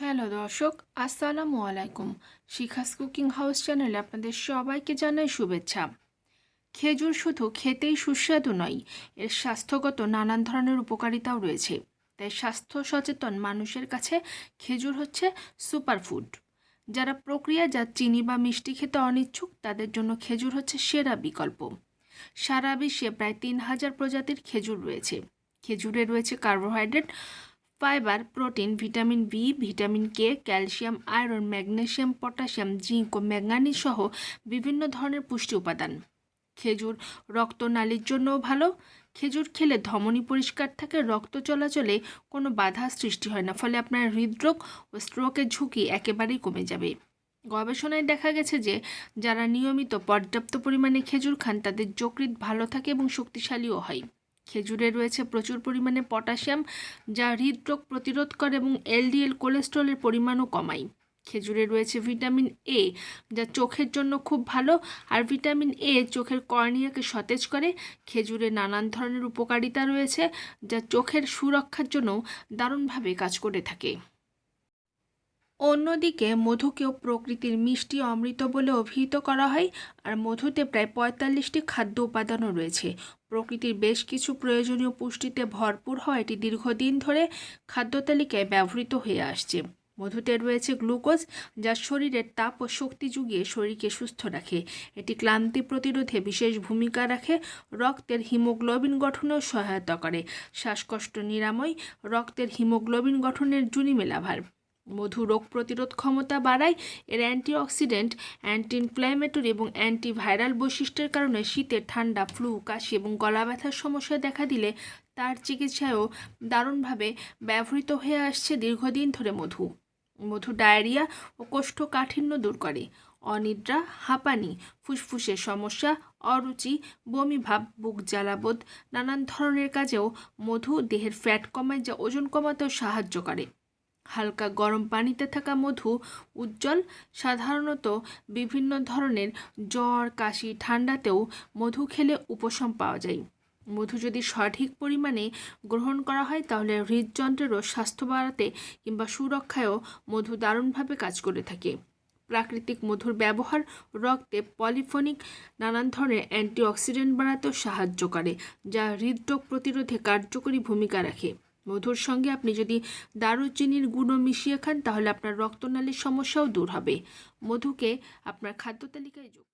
Hello দর্শক, আসসালামু আলাইকুম। শিখাস কুকিং হাউস চ্যানেলে আপনাদের সবাইকে জানাই শুভেচ্ছা। খেজুর শুধু খেতেই সুস্বাদু নয়, এর স্বাস্থ্যগত নানান ধরনের উপকারিতাও রয়েছে। তাই স্বাস্থ্য সচেতন মানুষের কাছে খেজুর হচ্ছে সুপারফুড। যারা প্রক্রিয়াজাত চিনি বা মিষ্টি খেতে অনিচ্ছুক, তাদের জন্য খেজুর হচ্ছে সেরা বিকল্প। সারা বিশ্বে প্রায় তিন হাজার প্রজাতির খেজুর রয়েছে। খেজুরে রয়েছে carbohydrate fibre, protein, vitamin B, vitamin K, calcium, iron magnesium potassium, zinc ও ম্যাঙ্গানিজ সহ বিভিন্ন ধরনের পুষ্টি উপাদান। খেজুর রক্তনালীর জন্যও ভালো। খেজুর খেলে ধমনী পরিষ্কার থাকে, রক্ত চলাচলে কোনো বাধা সৃষ্টি হয় না, ফলে আপনার হৃদরোগ ও স্ট্রোকের ঝুঁকি একেবারেই কমে যাবে। গবেষণায় দেখা গেছে যে, যারা নিয়মিত পর্যাপ্ত পরিমাণে খেজুর খান, তাদের যকৃৎ ভালো থাকে এবং শক্তিশালীও হয়। খেজুরে রয়েছে প্রচুর পরিমাণে পটাশিয়াম, যা হৃদরোগ প্রতিরোধ করে এবং এলডিএল কোলেস্ট্রলের পরিমাণও কমায়। খেজুরে রয়েছে ভিটামিন এ যা চোখের জন্য খুব ভালো, আর ভিটামিন এ চোখের কর্নিয়াকে সতেজ করে। খেজুরে নানান ধরনের উপকারিতা রয়েছে, যা চোখের সুরক্ষার জন্য দারুণভাবে কাজ করে থাকে। অন্যদিকে মধুকেও প্রকৃতির মিষ্টি অমৃত বলে অভিহিত করা হয়, আর মধুতে প্রায় পঁয়তাল্লিশটি খাদ্য উপাদানও রয়েছে। প্রকৃতির বেশ কিছু প্রয়োজনীয় পুষ্টিতে ভরপুর হওয়া এটি দীর্ঘদিন ধরে খাদ্য তালিকায় ব্যবহৃত হয়ে আসছে। মধুতে রয়েছে গ্লুকোজ, যা শরীরের তাপ ও শক্তি যুগিয়ে শরীরকে সুস্থ রাখে। এটি ক্লান্তি প্রতিরোধে বিশেষ ভূমিকা রাখে, রক্তের হিমোগ্লোবিন গঠনেও সহায়তা করে। শ্বাসকষ্ট নিরাময়, রক্তের হিমোগ্লোবিন গঠনের জুনি মেলাভার মধু রোগ প্রতিরোধ ক্ষমতা বাড়ায়। এর অ্যান্টিঅক্সিডেন্ট অ্যান্টি ইনফ্ল্যামেটরি এবং অ্যান্টিভাইরাল বৈশিষ্ট্যের কারণে শীতে ঠান্ডা, ফ্লু, কাশি এবং গলা ব্যথার সমস্যা দেখা দিলে তার চিকিৎসায়ও দারুণভাবে ব্যবহৃত হয়ে আসছে দীর্ঘদিন ধরে মধু। মধু ডায়রিয়া ও কোষ্ঠকাঠিন্য দূর করে। অনিদ্রা, হাঁপানি, ফুসফুসের সমস্যা, অরুচি বমি ভাব বুক জ্বালাবোধ নানান ধরনের কাজেও মধু দেহের ফ্যাট কমায় যা ওজন কমাতেও সাহায্য করে। হালকা গরম পানিতে থাকা মধু উজ্জ্বল। সাধারণত বিভিন্ন ধরনের জ্বর, কাশি, ঠান্ডাতেও মধু খেলে উপশম পাওয়া যায়। মধু যদি সঠিক পরিমাণে গ্রহণ করা হয়, তাহলে হৃদযন্ত্রেরও স্বাস্থ্য বাড়াতে কিংবা সুরক্ষায়ও মধু দারুণভাবে কাজ করে থাকে। প্রাকৃতিক মধুর ব্যবহার রক্তে পলিফোনিক নানান ধরনের অ্যান্টিঅক্সিডেন্ট বাড়াতেও সাহায্য করে, যা হৃদরোগ প্রতিরোধে কার্যকরী ভূমিকা রাখে। মধুর সঙ্গে আপনি যদি দারুচিনির গুঁড়ো মিশিয়ে খান, তাহলে আপনার রক্তনালীর সমস্যাও দূর হবে। মধুকে আপনার খাদ্য তালিকায় যোগ